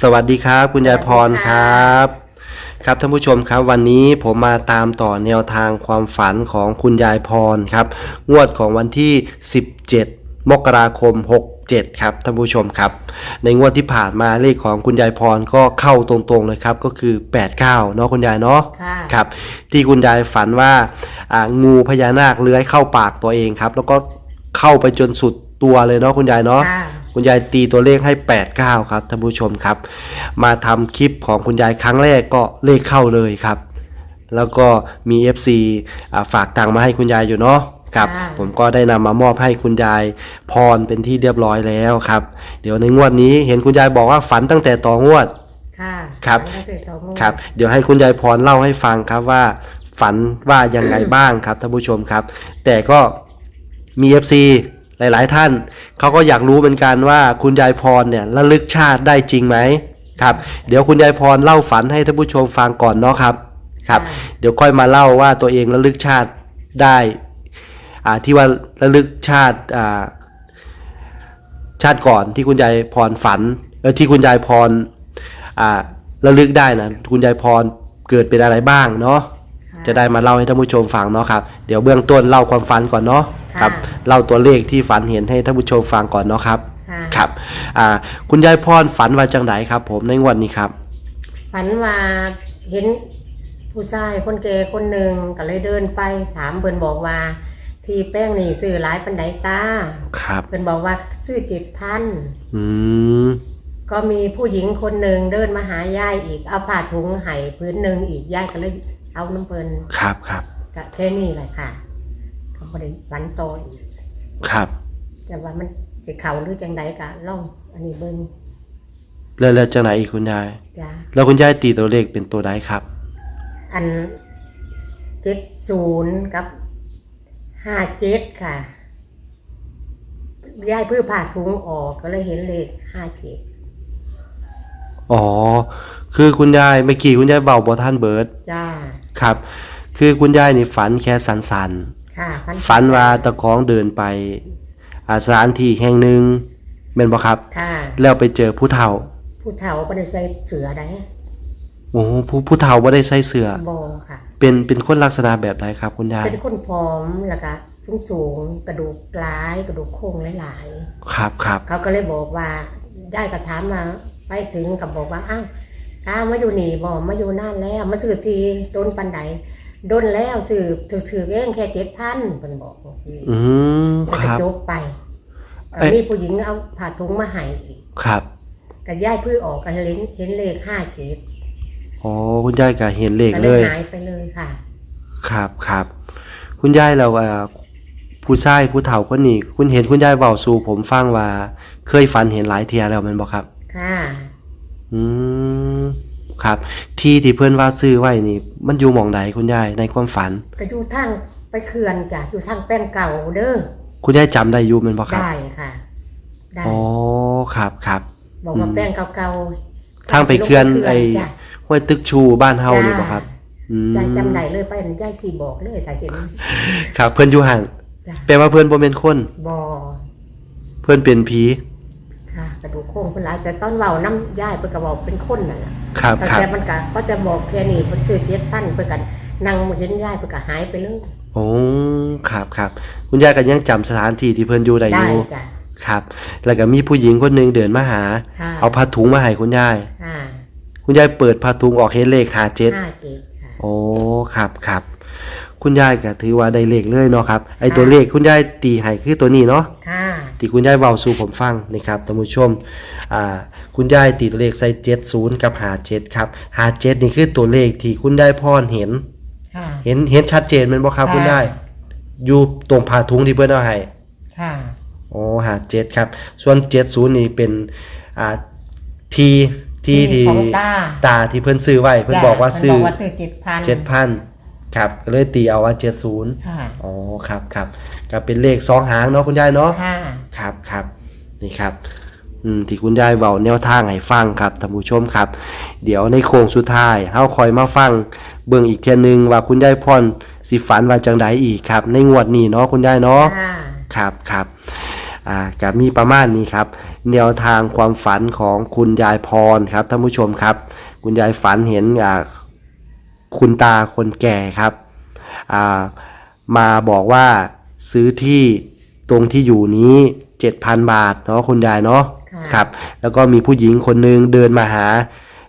สวัสดีครับ คุณยายพรครับ ครับท่านผู้ชมครับวันนี้ผมมาตามต่อแนวทางความฝันของคุณยายพรครับ งวดของวันที่ 17 มกราคม 67 ครับท่านผู้ชมครับ ในงวดที่ผ่านมาเลขของคุณยายพรก็เข้าตรงๆเลยครับ ก็คือ 89 เนาะคุณยายเนาะค่ะครับ ที่คุณยายฝันว่าอ่างูพญานาคเลื้อยเข้าปากตัวเองครับ แล้วก็เข้าไปจนสุดตัวเลยเนาะคุณยายเนาะ ค่ะคุณยายตีตัวเลขให้ 89 ครับท่านผู้ชมครับ มาทำคลิปของคุณยายครั้งแรกก็เลขเข้าเลยครับ แล้วก็มี FC อ่าฝากตังค์มาให้คุณยายอยู่เนาะครับค่ะ ผมก็ได้นำมามอบให้คุณยายพรเป็นที่เรียบร้อยแล้วครับ เดี๋ยวในงวดนี้เห็นคุณยายบอกว่าฝันตั้งแต่ต่องวด ค่ะครับมันก็จะสองงวดครับเดี๋ยวให้คุณยายพรเล่าให้ฟังครับว่า ฝันว่ายังไงบ้างครับท่านผู้ชมครับ แต่ก็มี FC หลาย ๆ ท่านเขาก็อยากรู้เหมือนกันว่าคุณยายพรเนี่ยระลึกชาติได้จริงไหมครับ เดี๋ยวคุณยายพรเล่าฝันให้ท่านผู้ชมฟังก่อนเนาะครับครับ เดี๋ยวค่อยมาเล่าว่าตัวเองระลึกชาติได้อ่าที่ว่าระลึกชาติอ่าชาติก่อนที่คุณยายพรฝันเออที่คุณยายพรอ่าระลึกได้นะคุณยายพรเกิดเป็นอะไรบ้างเนาะค่ จะได้มาเล่าให้ท่านผู้ชมฟังเนาะครับเดี๋ยวเบื้องต้นเล่าความฝันก่อนเนาะค่ะ ครับเล่าตัวเลขที่ฝันเห็นให้ท่านผู้ชมฟังก่อนเนาะครับค่ะครับอ่าคุณยายพรฝันว่าจังไดครับ ผมในงวดนี้ครับ ฝันว่าเห็นผู้ชายคนแก่คนหนึ่งก็เลยเดินไปถามเพิ่นบอกว่า ที่แป้งนี่ซื้อหลายปันไดตาครับ เพิ่นบอกว่าซื้อเจ็ดพันอืมก็มีผู้หญิงคนหนึ่งเดินมาหายายอีกเอาผ้าถุงไห้พื้นหนึ่งอีกยายก็เลย เอาน้ำเพิ่นครับครับก็แค่นี้แหละค่ะก็บ่ได้ฝันโตออีกครับแต่ว่ามันจะเข่าหรือจังไดก็ล่อง อันนี้เบิ่งแล้วแล้วจังไหนอีกคุณยาย จ้าแล้วคุณยายตีตัวเลขเป็นตัวใดครับ อันเจ็ดศูนย์กับห้าเจ็ดค่ะย้ายเพื่อผ่าถุงออกก็เลยเห็นเลขห้าเจ็ดอ๋อ คือคุณยายเมื่อกี้คุณยายเบาบอท่านเบิร์ด จ้า ครับ คือคุณยายนี่ฝันแค่สันสันค่ะๆฝันว่าตะคองเดินไปอาสถานที่แห่งหนึ่งเป็นบ่ครับค่ะแล้วไปเจอผู้เฒ่า ผู้เฒ่าปฏิเสธเสือได้โอ้โหผู้ผู้เฒ่าบ่ได้ใส่เสื้อบอค่ะ เป็นเป็นคนลักษณะแบบใดครับ คุณยายเป็นคนผอมแล้วก็สูงสูงๆกระดูกหลายกระดูกโค้งหลายครับครับๆเขาก็เลยบอกว่าได้กระถามมาไปถึงกับบอกว่าอ้าว ตามาอยู่นี่บอกมาอยู่นานแล้วมาสื่อทีโดนปันไดโดนแล้วสื่อถือถือเองแค่เจ็ดพันเป็นบอกว่าสิอืมแล้วคก็รับ จบไปเอ้ย มีผู้หญิงเอาผ่าถุงมาให้อีกครับก็ย้ายพืชออกก็เห็นเห็นเลขห้าเจ็ดอ๋อคุณยายก็เห็นเลขก็เลเลยย หายไปเลยค่ะ ครับครับ คุณยายเราอ่าผู้ชายผู้เฒ่าคนนี้ คุณเห็นคุณยายเบาสู่ผมฟังว่า เคยฝันเห็นหลายเทียแล้วแมันบอกครับ ค่ะ อืมครับ ที่ที่เพื่อนว่าซื้อไว้นี่ มันอยู่หมองใดคุณยายในความฝัน ก็อยู่ทางไปเขื่อนจ้ะอยู่ทางแป้งเก่าเด้อคุณยายจำได้อยู่แมันบอกครับได้ค่ะ ได้อ๋อครับครับ บอกว่าอืมแป้งเก่าๆทางไปเขื่อนไอ้จ้ะห้วยตึกชูบ้านเฮานี่บอกครับ อืมยายจำได้เลยไปยายสีบอกเลยสายเห็นครับ เพื่อนอยู่ห่างจ้ะแปลว่าเพื่อนบ่เป็นคนบอเพื่อนเป็นผี ค่ะกระดูกโค้งคนหลายแต่ตอนเว้าน้ำยายเพิ่นก็บอกเป็นคนนั่นแหละครับแต่ครับแต่มันก็ก็จะบอกแค่นี้เพิ่นซื้อเจ็ดพันเพิ่นกันนั่งเห็นยายเพิ่นก็หายไปเลยโอ้ครับครับคุณยายก็ยังจำสถานที่ที่เพื่อนอยู่ได้อได้ยู่จ้ะครับ แล้วก็มีผู้หญิงคนหนึ่งเดินมาหาค่ะเอาผ้าถุงมาให้คุณยายค่ะคุณยายเปิดผ้าถุงออกเห็นเลขหาเจ็ดห้าเจ็ดค่ะโอ้ครับครับ คุณยายก็ถือว่าได้เลขเลยเนาะครับ ไอตัวเลขคุณยายตีให้คือตัวนี้เนาะค่ะ ที่คุณยายเว้าสู่ผมฟังนี่ครับท่านผู้ชมอ่าคุณยายตีตัวเลขใส่เจ็ดศูนย์กับหาเจ็ดครับหาเจ็ดนี่คือตัวเลขที่คุณยายพรเห็น ค่ะเห็นเห็นชัดเจนแมันบ่ครับค่ะคุณยายอยู่ตรงผ้าถุงที่เพื่อนเอาให้ค่ะโอ้หาเจ็ดครับ ส่วนเจ็ดศูนย์นี่เป็นอ่าทีที่ที่ของตาตาที่เพื่อนซื้อไว้เพื่อนบอกว่าซื้เพิ่อนบอกว่าซื้อเจ็ดพันเจ็ดพันครับก็เลยตีเอาว่าเจ็ดศูนย์ค่ะอ๋อครับครับ ก็เป็นเลขสองหางเนาะคุณยายเนาะค่ะครับครับนี่ครับอืมที่คุณยายเว้าแนวทางให้ฟังครับท่านผู้ชมครับ เดี๋ยวในโค้งสุดท้ายเฮาคอยมาฟังเบิ่งอีกเทียหนึงว่าคุณยายพรสิฝันว่าจังใดอีกครับ ในงวดนี้เนาะคุณยายเนาะค่ะครับครับอ่าก็มีประมาณนี้ครับ แนวทางความฝันของคุณยายพรครับท่านผู้ชมครับ คุณยายฝันเห็นอ่าคุณตาคนแก่ครับอ่ามาบอกว่า ซื้อที่ตรงที่อยู่นี้7,000บาทเนาะคุณยายเนาะค่ะ ครับ แล้วก็มีผู้หญิงคนหนึงเดินมาหา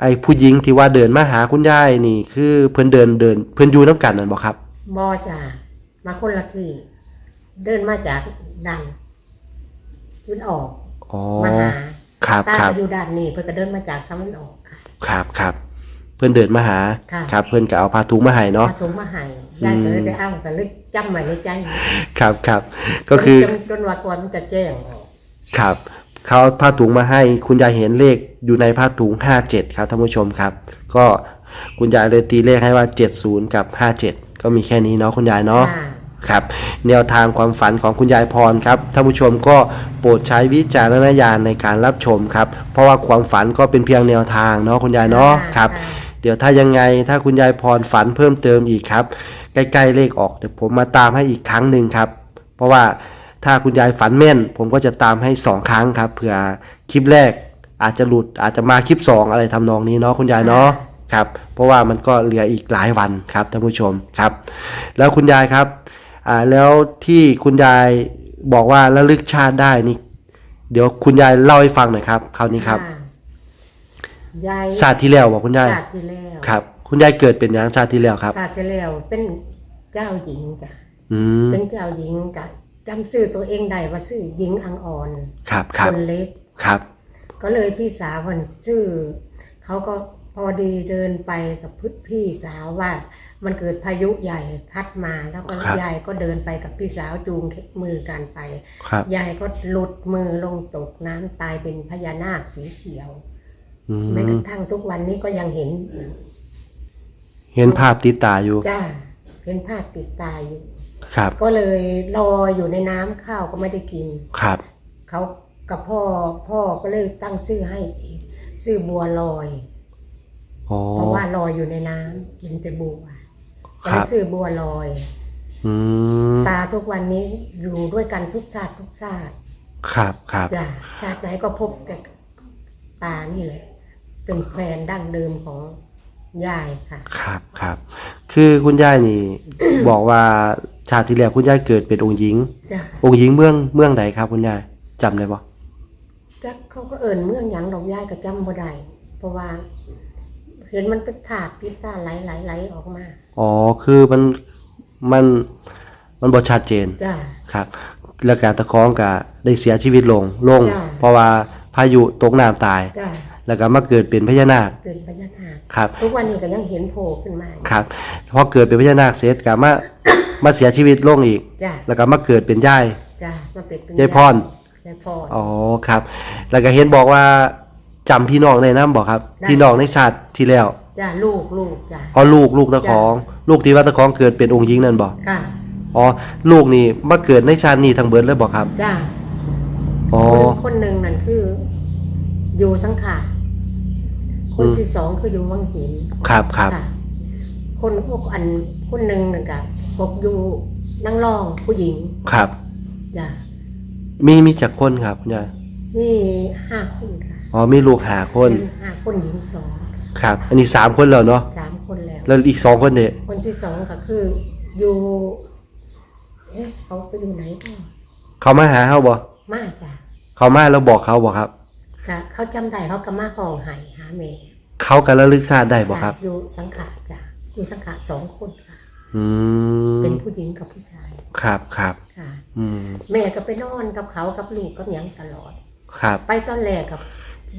ไอ้ผู้หญิงที่ว่าเดินมาหาคุณยายนี่ คือเพิ่นเดินเดินเพิ่นอยู่น้ำกันนั่นบ่ครับ บอจ้ะมาคนละที่ เดินมาจากดันยุนออกอ๋อมาหาครับตาครับก็อยู่ด้านนี้เพื่อก็เดินมาจากตะวันออกค่ะ ครับครับ เพื่อนเดินมาหาค่ะ ครับ เพื่อนก็เอาผ้าถุงมาให้เนาะมาถุงมาให้ยายก็เลยได้อ้างกันเลยจำไว้ในใจครับครับก็คือจนจนว่าก่อนมันจะแจ้งออกครับเขาผ้าถุงมาให้คุณยายเห็นเลขอยู่ในผ้าถุงห้าเจ็ดครับท่านผู้ชมครับ ก็คุณยายเลยตีเลขให้ว่าเจ็ดศูนย์กับห้าเจ็ดก็มีแค่นี้เนาะคุณยายเนาะ ค่ะ ครับแนวทางความฝันของคุณยายพรครับท่านผู้ชมก็โปรดใช้วิจารณญาณในการรับชมครับ เพราะว่าความฝันก็เป็นเพียงแนวทางเนาะคุณยายเนาะครับ เดี๋ยวถ้ายังไงถ้าคุณยายพรฝันเพิ่มเติมอีกครับ ใกล้ๆเลขออกเดี๋ยวผมมาตามให้อีกครั้งหนึ่งครับ เพราะว่าถ้าคุณยายฝันแม่น ผมก็จะตามให้สองครั้งครับเผื่อคลิปแรกอาจจะหลุดอาจจะมาคลิปสองอะไรทำนองนี้เนาะคุณยายเนาะครับ เพราะว่ามันก็เหลืออีกหลายวันครับท่านผู้ชมครับ แล้วคุณยายครับอ่าแล้วที่คุณยายบอกว่าระลึกชาติได้นี่เดี๋ยวคุณยายเล่าให้ฟังหน่อยครับคราวนี้ครับ ยายชาติที่แล้วบอกคุณยายชาติที่แล้วครับ คุณยายเกิดเป็นอย่างชาติที่แล้วครับ ชาติที่แล้วเป็นเจ้าหญิงจ้ะอืมเป็นเจ้าหญิงกะจำชื่อตัวเองได้ว่าชื่อหญิงอังอ่อนครับคครับนเล็ก ครับ ก็เลยพี่สาวคนชื่อเขาก็พอดีเดินไปกับพี่สาวว่า มันเกิดพายุใหญ่พัดมาแล้วก็ครับ ยายก็เดินไปกับพี่สาวจูงมือกันไปครับ ยายก็หลุดมือลงตกน้ำตายเป็นพญานาคสีเขียวอื แม้กมระทั่งทุกวันนี้ก็ยังเห็นอยู่เห็นภาพติดตาอยู่ จ้า เห็นภาพติดตาอยู่ ครับ ก็เลยรออยู่ในน้ำข้าวก็ไม่ได้กิน ครับ เขากับพ่อพ่อก็เลยตั้งชื่อให้อีกชื่อบัวลอย อ๋อ เพราะว่าลอยอยู่ในน้ำกินแต่บัวคก็รัเลบยชื่อบัวลอย อืม ตาทุกวันนี้อยู่ด้วยกันทุกชาติทุกชาติ ครับ ครับ จ้ะชาติไหนก็พบแต่ตานี่แหละ เป็นแฟนดั้งเดิมของยายค่ะ ครับครับ คือคุณยายนี่ บอกว่าชาติที่แล้วคุณยายเกิดเป็นองค์หญิง จ้ะองค์หญิงเมืองเมืองไหนครับ คุณยายจำได้ปะจักเขาก็เอิ่นเมืองหยังดอกยายก็จำบ่ได้เพราะว่า เห็นมันเป็นภาพติดตาไหลไหลไหลออกมาอ๋อคือมันมันมันบ่ชัดเจนจ้ะ ครับ แล้วการตะคองก็ได้เสียชีวิตลงลง จ้ะ เพราะว่าพายุตกน้ำตาย จ้ะ แล้วก็มาเกิดเป็นพญานาคเป็นพญานาคครับ ทุกวันนี้ก็ยังเห็นโผล่ขึ้นมาอยู่ครับพอเกิดเป็นพญานาคเสร็จก็มา มาเสียชีวิตลงอีก จ้ะแล้วก็มาเกิดเป็นย่ายจ้ะมาเป็นเป็นยายพรยายพร อ๋อครับ แล้วก็เห็นบอกว่าจำพี่น้องในน้ำบอกครับ ได้ พี่น้องในชาติที่แล้วจ้ะลูกลูกจ้ะ อ๋อลูกลูกตะจ้ะของ ลูกที่ว่าตะของเกิดเป็นองค์หญิงนั่นบอกค่ะ อ๋อลูกนี่มาเกิดในชาตินี้ทั้งเบิดเลยบอกครับจ้ะอ๋อคนคนหนึ่งนั่นคือ อยู่สังขาร คนอืมที่สองคืออยู่วังหินครับครับค่ะคนพวกอันคนหนึ่งนั่นกับบอกอยู่นั่งรองผู้หญิงครับ จ้ะมีมีจากคนครับคุณยายนี่ห้าคนค่ะอ๋อมีลูกหาคน เป็นห้าคนหญิงสองครับ อันนี้สามคนแล้วเนาะสามคนแล้ว แล้วอีกสองคนเนี่ยคนที่สองก็คืออยู่ เอ๊ะเขาไปอยู่ไหนก็เขามาหาเขาบ่มาจ้ะเขามาแล้วบอกเขาบอกครับกะเขาจำได้เขาก็มาห้องไห้หาเมย์ เขากันระลึกชาติได้บอกครับ อยู่สังขารจ้ะอยู่สังขารสองคนค่ะ อืมเป็นผู้หญิงกับผู้ชายครับครับ ค่ะ อืมแม่ก็ไปนอนกับเขากับลูกกับหยังตลอด ครับไปตอนแรกกับ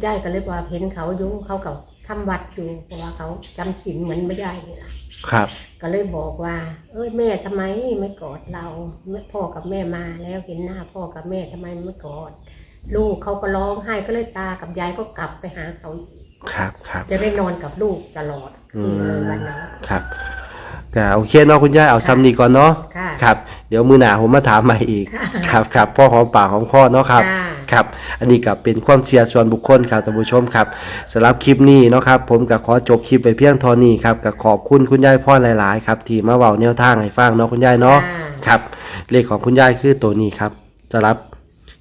ยายก็เลยว่าเห็นเขาอยุ่งเขากับทำวัดอยู่เพราะว่าเขาจำศีลเหมือนไม่ได้นี่ล่ะ ครับ ก็เลยบอกว่า เอ้ยแม่ทำไมไม่กอดเราแม่พ่อกับแม่มาแล้วเห็นหน้าพ่อกับแม่ทำไมไม่กอด ลูกเขาก็ร้องไห้ก็เลยตากับยายก็กลับไปหาเขาอีก ครับครับจะได้นอนกับลูกตลอดคืนเลยวันนั้น ครับก็โอเคเนาะคุณย่าเอาซ้ำนี้ก่อนเนาะค่ะครับ เดี๋ยวมือหนาผมมาถามใหม่อีกค่ะครับครับพ่อหอมปากหอมคอเนาะครับ ค่ะ ครับ อันนี้กับเป็นความเชียร์ส่วนบุคคลครับท่านผู้ชมครับสำหรับคลิปนี้เนาะครับ ผมก็ขอจบคลิปไปเพียงเท่านี้ครับก็ขอบคุณคุณยายพ่อหลาย ๆ ครับ ที่มาเว้าแนวทางให้ฟังเนาะคุณยายเนาะค่ะ ครับเลขของคุณยายคือตัวนี้ครับสำหรับ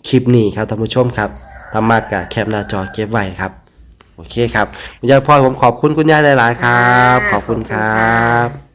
คลิปนี้ครับท่านผู้ชมครับถ้ามากกะแคปหน้าจอเก็บไว้ครับ โอเคครับคุณยายพรผมขอบคุณคุณยายหลายๆครับ ขอบคุณครับ